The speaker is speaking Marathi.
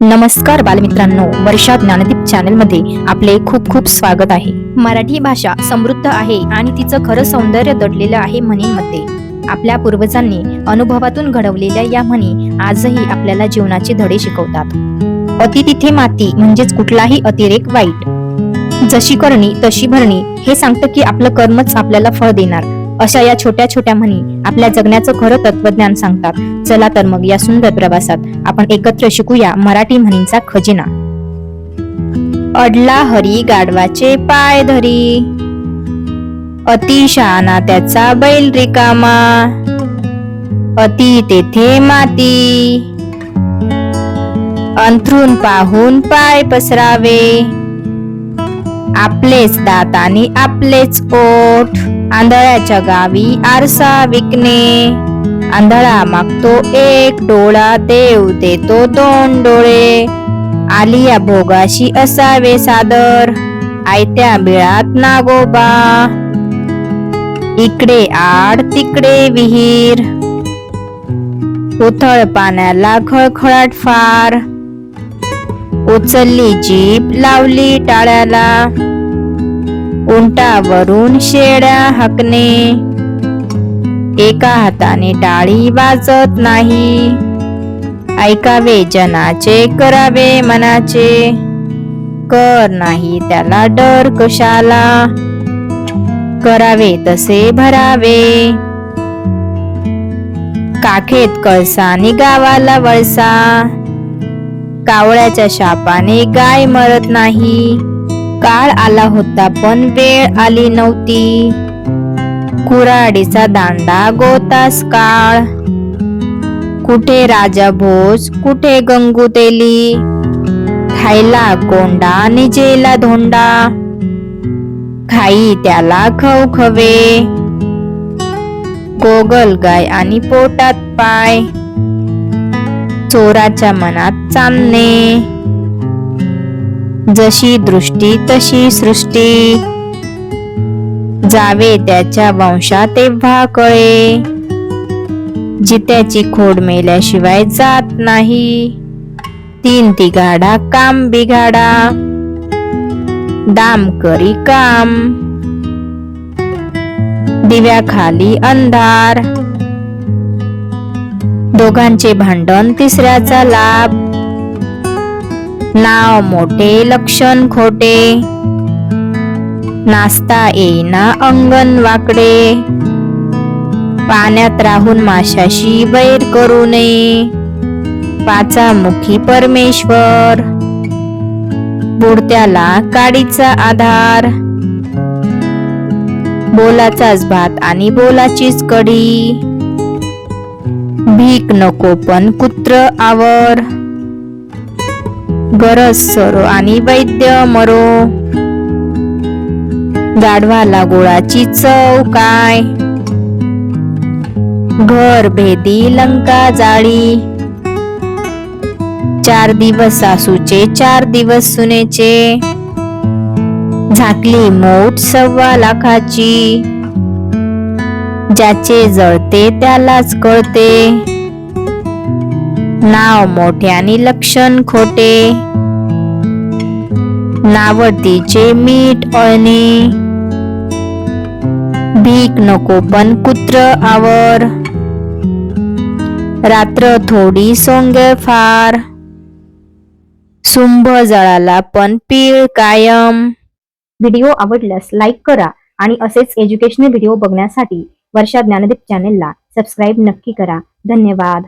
नमस्कार बालमित्रांनो वर्षा ज्ञानदीप चॅनलमध्ये आपले खूप खूप स्वागत आहे. मराठी भाषा समृद्ध आहे आणि तिचं खरं सौंदर्य दडलेलं आहे म्हणींमध्ये. आपल्या पूर्वजांनी अनुभवातून घडवलेल्या या म्हणी आजही आपल्याला जीवनाचे धडे शिकवतात. अति तिथे माती म्हणजेच कुठलाही अतिरेक वाईट. जशी करणी तशी भरणी हे सांगतं की आपलं कर्मच आपल्याला फळ देणार. अशा या छोट्या छोट्या म्हणी आपल्या जगण्याचं खरं तत्वज्ञान सांगतात. चला तर मग या सुंदर प्रवासात आपण एकत्र शिकूया मराठी म्हणींचा खजिना. अडला हरी गाढवाचे पाय धरी. अति शहाणा त्याचा बैल रिकामा. अति तेथे माती. अंथरून पाहून पाय पसरावे. आपलेच दात आणि आपलेच ओठ. आंधळ्याच्या गावी आरसा विकणे. आंधळा मागतो एक डोळा देव देतो दोन डोळे. आलिया भोगाशी असावे सादर आयत्या बिळात नागोबा. इकडे आड तिकडे विहीर. उथळ पाण्याला खळखळाट फार. उचलली जीप लावली टाळ्याला. उंटावरून शेळ्या हाकणे. एका हाताने टाळी वाजत नाही. ऐकावे जनाचे करावे मनाचे. कर नाही त्याला डर कशाला? करावे तसे भरावे. काखेत कळसाने गावाला वळसा. कावळ्याच्या शापाने गाय मरत नाही. काळ आला होता पण वेळ आली नव्हती. कुराडीचा दांडा गोतास काळ. कुठे राजा भोज कुठे गंगुतेली खायला कोंडा निजेला धोंडा. खाई त्याला खवखवे. गोगल गाय आणि पोटात पाय. चोराच्या मनात चांदणे जशी दृष्टी तशी सृष्टी. जावे त्याच्या वंशा तेव्हा कळे. जित्याची खोड मेल्याशिवाय जात नाही. तीन तिघाडा काम बिघाडा. दाम करी काम. दिव्याखाली अंधार. दोघांचे भांडण तिसऱ्याचा लाभ. नाव मोठे लक्षण खोटे. नाचता येईना अंगण वाकडे. पाण्यात राहून माशाशी बैर करू नये. पाचा मुखी परमेश्वर. बुडत्याला काडीचा आधार. बोलाचाच भात आणि बोलाचीच कढी. भीक नको पण कुत्र आवर. गरज सरो आणि वैद्य मरो. गाढवाला गोळाची चव काय? घर भेदी लंका जाळी. चार दिवस सासूचे चार दिवस सुनेचे. झाकली मोठ सव्वा लाखाची. ज्याचे जळते त्यालाच कळते. नाव मोठे आणि लक्षण खोटे. नावडतीचे मीठ अळणे. भीक नको पण कुत्र आवर. रात्र थोडी सोंगे फार. सुंभ जळाला पण पीळ कायम. व्हिडिओ आवडल्यास लाईक करा आणि असेच एज्युकेशनल व्हिडिओ बघण्यासाठी वर्षा ज्ञानदीप चॅनेलला सबस्क्राईब नक्की करा. धन्यवाद.